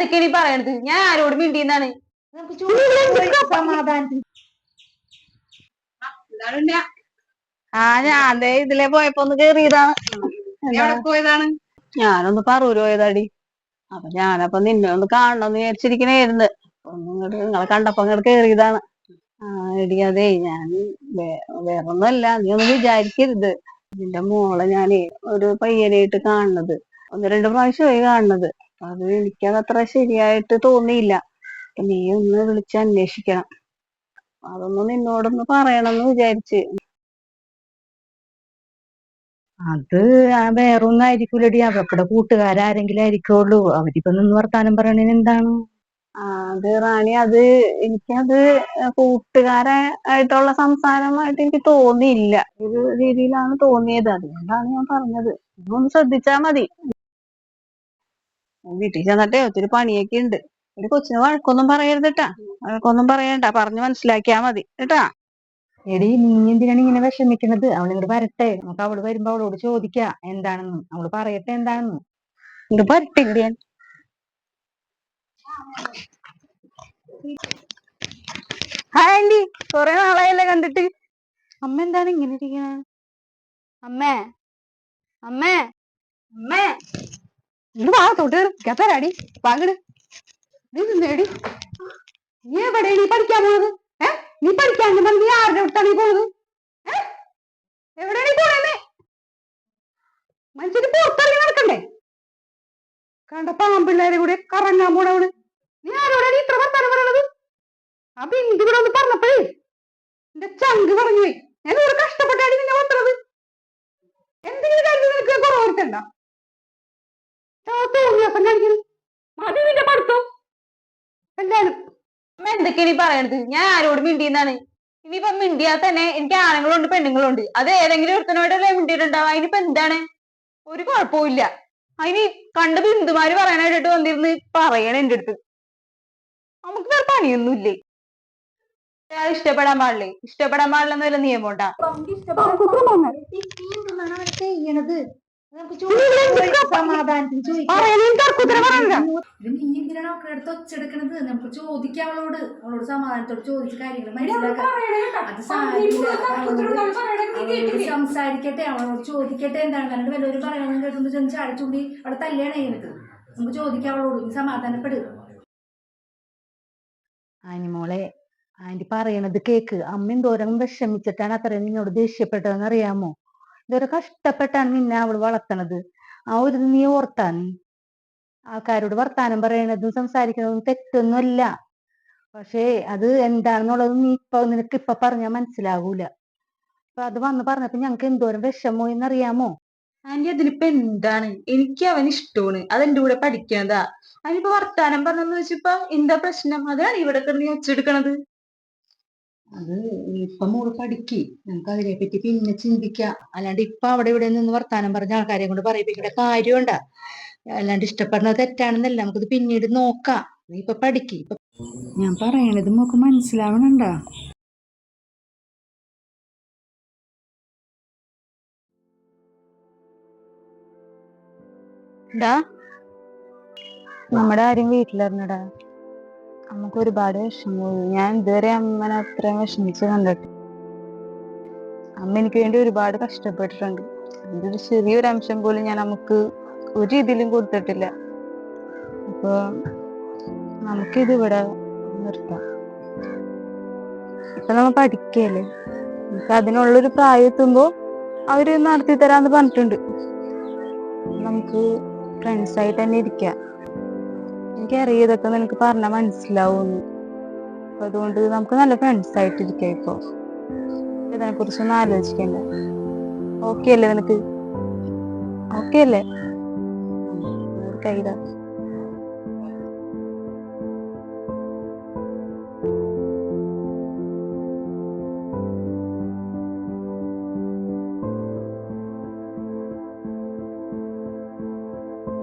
എന്തൊക്കെയാണ് ഈ പറയണത്? ഞാൻ ആരോട് മിണ്ടിയെന്നാണ്. സമാധാനത്തിന് ആ ഞാൻ ദേ ഇതിലെ പോയപ്പോ ഒന്ന് കേറിയതാണ്. പോയതാണ്? ഞാനൊന്ന് പറൂര് പോയതാടി. അപ്പൊ ഞാനപ്പൊ നിന്നെ ഒന്ന് കാണണമെന്ന് വിചാരിച്ചിരിക്കണേരുന്ന് ഒന്ന് ഇങ്ങോട്ട് നിങ്ങളെ കണ്ടപ്പോ ഇങ്ങോട്ട് കേറിയതാണ്. ആ എടി അതേ ഞാൻ വേറൊന്നുമല്ല നീ ഒന്നും വിചാരിക്കരുത്. നിന്റെ മോളെ ഞാനേ ഒരു പയ്യനായിട്ട് കാണണത് ഒന്ന് രണ്ട് പ്രാവശ്യമായി കാണുന്നത്. അപ്പൊ അത് എനിക്കതത്ര ശരിയായിട്ട് തോന്നിയില്ല. നീ ഒന്ന് വിളിച്ച് അന്വേഷിക്കണം. അതൊന്ന് നിന്നോടൊന്ന് പറയണമെന്ന് വിചാരിച്ച്. അത് ആ വേറൊന്നും ആയിരിക്കൂലടി. അവരുടെ കൂട്ടുകാരാരെങ്കിലും ആയിരിക്കുള്ളൂ. അവരിപ്പോ നിന്ന് വർത്താനം പറയണേന് എന്താണ്? ആ, അത് റാണി അത് എനിക്കത് കൂട്ടുകാരായിട്ടുള്ള സംസാരമായിട്ട് എനിക്ക് തോന്നിയില്ല. ഒരു രീതിയിലാണ് തോന്നിയത്. അതുകൊണ്ടാണ് ഞാൻ പറഞ്ഞത്. ഒന്ന് ശ്രദ്ധിച്ചാ മതി. വീട്ടിൽ ചെന്നിട്ടേ ഒത്തിരി പണിയൊക്കെ ഉണ്ട്. ഒരു കൊച്ചിന് വഴക്കൊന്നും പറയരുത് കേട്ടാ വഴക്കൊന്നും പറയണ്ട. പറഞ്ഞു മനസ്സിലാക്കിയാ മതി. കേട്ടാ? എടി നീ എന്തിനാണ് ഇങ്ങനെ വിഷമിക്കണത്? അവളിങ്ങോട് വരട്ടെ. നമുക്ക് അവൾ വരുമ്പോ അവളോട് ചോദിക്കാം എന്താണെന്ന്. അവൾ പറയട്ടെ എന്താണെന്ന്. വരട്ടെ പറ്റില്ല ഹായ് ആന്റി. കൊറേ നാളായല്ലേ കണ്ടിട്ട്. അമ്മ എന്താണ് ഇങ്ങനെ ഇരിക്കണ? അമ്മേ? അമ്മേ? ഇങ്ങട് വാ തൊട്ട് കത്തരാടി വാങ്ങട് നീ നിന്നേടി നീ എവിടെ നീ പഠിക്കാൻ പോണത്? ഏ? നീ പഠിക്കാൻ നീ ആരുടെ അടുത്താണ് നീ പോണത്? ഏ? എവിടെ നീ പോണേ മനുഷ്യന് പുറത്തിറങ്ങി നടക്കണ്ടേ? കണ്ട പാമ്പിള്ളേരെ കൂടെ കറങ്ങാൻ പോണവൾ. നീ ആരോടാണ് ഇത്ര വർത്താനം പറയണത്? ആ ബിന്ദു ഇവിടെ ഒന്ന് പറഞ്ഞപ്പോഴേ എന്റെ ചങ്ക് പറഞ്ഞു പോയി. ഞാൻ ഇവിടെ കഷ്ടപ്പെട്ടാണ് നിന്നെ വന്നത് എന്തെങ്കിലും കാര്യം നിനക്ക് കുറവ് വരുത്തണ്ട? തോന്നിയാസം കഴിക്കും മതി നിന്റെ പഠിത്തം എല്ലാരും എന്തൊക്കെ എന്തൊക്കെയാണ് ഈ പറയണത്? ഞാൻ ആരോട് മിണ്ടിയെന്നാണ്. ഇനിയിപ്പൊ മിണ്ടിയാൽ തന്നെ എനിക്ക് ആണുങ്ങളുണ്ട് പെണ്ണുങ്ങളുണ്ട്. അത് ഏതെങ്കിലും ഒരുത്തനോടല്ലേ മിണ്ടിയിട്ടുണ്ടാവുക? അതിനിപ്പോ എന്താണ്? ഒരു കുഴപ്പമില്ല അതിന് കണ്ട ബിന്ദുമാര് പറയാനായിട്ട് വന്നിരുന്ന് പറയണ എന്റെ അടുത്ത്. നമുക്ക് വേറെ പണിയൊന്നുമില്ലേ അയാൾ ഇഷ്ടപ്പെടാൻ പാടില്ലേ? ഇഷ്ടപ്പെടാൻ പാടില്ലെന്നല്ല നിയമം ഉണ്ടാ ചെയ്യണത് നമുക്ക് ചോദിക്കാം. അവളുടെ അടുത്ത് ഒച്ചെടുക്കണത് നമുക്ക് ചോദിക്കാം അവളോട്. അവളോട് സമാധാനത്തോട് ചോദിച്ച കാര്യങ്ങൾ മനസ്സിലാക്കാം. സംസാരിക്കട്ടെ. അവളോട് ചോദിക്കട്ടെ എന്താണ്? എന്നിട്ട് വല്ലവരും പറയണം കേട്ടോണ്ട് ചെന്ന് ചാടിച്ചുകൂടി അവിടെ തല്ലിയാണ് എനിക്ക് നമുക്ക് ചോദിക്കാം അവളോട്. സമാധാനപ്പെടുക ആനിമോളെ ആന്റി പറയണത് കേക്ക്. അമ്മ എന്തോരം വിഷമിച്ചിട്ടാണ് അത്രയും നിന്നോട് ദേഷ്യപ്പെട്ടതെന്ന് അറിയാമോ? എന്തോരം കഷ്ടപ്പെട്ടാണ് നിന്നെ അവൾ വളർത്തണത്. ആ ഒരു നീ ഓർത്താ നീ. ആൾക്കാരോട് വർത്താനം പറയണതും സംസാരിക്കണതും തെറ്റൊന്നുമല്ല. പക്ഷേ അത് എന്താണെന്നുള്ളത് നീ ഇപ്പൊ നിനക്ക് ഇപ്പൊ പറഞ്ഞാൽ മനസ്സിലാവൂല. അപ്പൊ അത് വന്ന് പറഞ്ഞപ്പോ ഞങ്ങക്ക് എന്തോരം വിഷമോ എന്നറിയാമോ? ആന്റി അതിനിപ്പോ എന്താണ്? എനിക്ക് അവൻ ഇഷ്ടമാണ്. അതെന്റെ കൂടെ പഠിക്കണതാ അതിനിപ്പോ വർത്താനം പറഞ്ഞെന്ന് വെച്ചിപ്പോ എന്താ പ്രശ്നം? അതാണ് ഇവിടെ കിടന്ന് ഒച്ചെടുക്കണത് അത് ഇപ്പൊ മോൾ പഠിക്ക്. നമുക്ക് അതിനെ പറ്റി പിന്നെ ചിന്തിക്കാം. അല്ലാണ്ട് ഇപ്പൊ അവിടെ ഇവിടെ നിന്ന് വർത്താനം പറഞ്ഞ ആൾക്കാരെ കൊണ്ട് പറയിപ്പിക്കേണ്ട കാര്യമുണ്ട അല്ലാണ്ട് ഇഷ്ടപ്പെടുന്നത് തെറ്റാണെന്നല്ല. നമുക്കിത് പിന്നീട് നോക്കാം. നീ ഇപ്പൊ പഠിക്ക്. ഇപ്പൊ ഞാൻ പറയണത് മോക്ക് മനസ്സിലാവണണ്ടാ? ഡാ നമ്മുടെ ആരും വീട്ടിലിരുന്നടാ നമുക്ക് ഒരുപാട് ഞാൻ ഇതുവരെ അമ്മനെ അത്രയും വിഷമിച്ച് കണ്ടിട്ട് അമ്മ എനിക്ക് വേണ്ടി ഒരുപാട് കഷ്ടപ്പെട്ടിട്ടുണ്ട്. അതിന്റെ ഒരു ചെറിയൊരു അംശം പോലും ഞാൻ നമുക്ക് ഒരു രീതിയിലും കൊടുത്തിട്ടില്ല. അപ്പൊ നമുക്കിത് ഇവിടെ നിർത്താം. ഇപ്പൊ നമ്മ പഠിക്കല്ലേ നമുക്ക് അതിനുള്ളൊരു പ്രായം എത്തുമ്പോ അവർ നടത്തി തരാന്ന് പറഞ്ഞിട്ടുണ്ട്. നമുക്ക് ഫ്രണ്ട്സ് ആയിട്ട് തന്നെ ഇരിക്കാം. എനിക്കറിയാം ഇതൊക്കെ നിനക്ക് പറഞ്ഞാൽ മനസ്സിലാവുമെന്ന് അതുകൊണ്ട് നമുക്ക് നല്ല ഫ്രണ്ട്സ് ആയിട്ട് ഇപ്പോ. ഇപ്പൊ ഇതിനെ കുറിച്ചൊന്നും ആലോചിക്കണ്ട. ഓക്കെ അല്ലേ നിനക്ക്? ഓക്കെ അല്ലേ? കൈതാ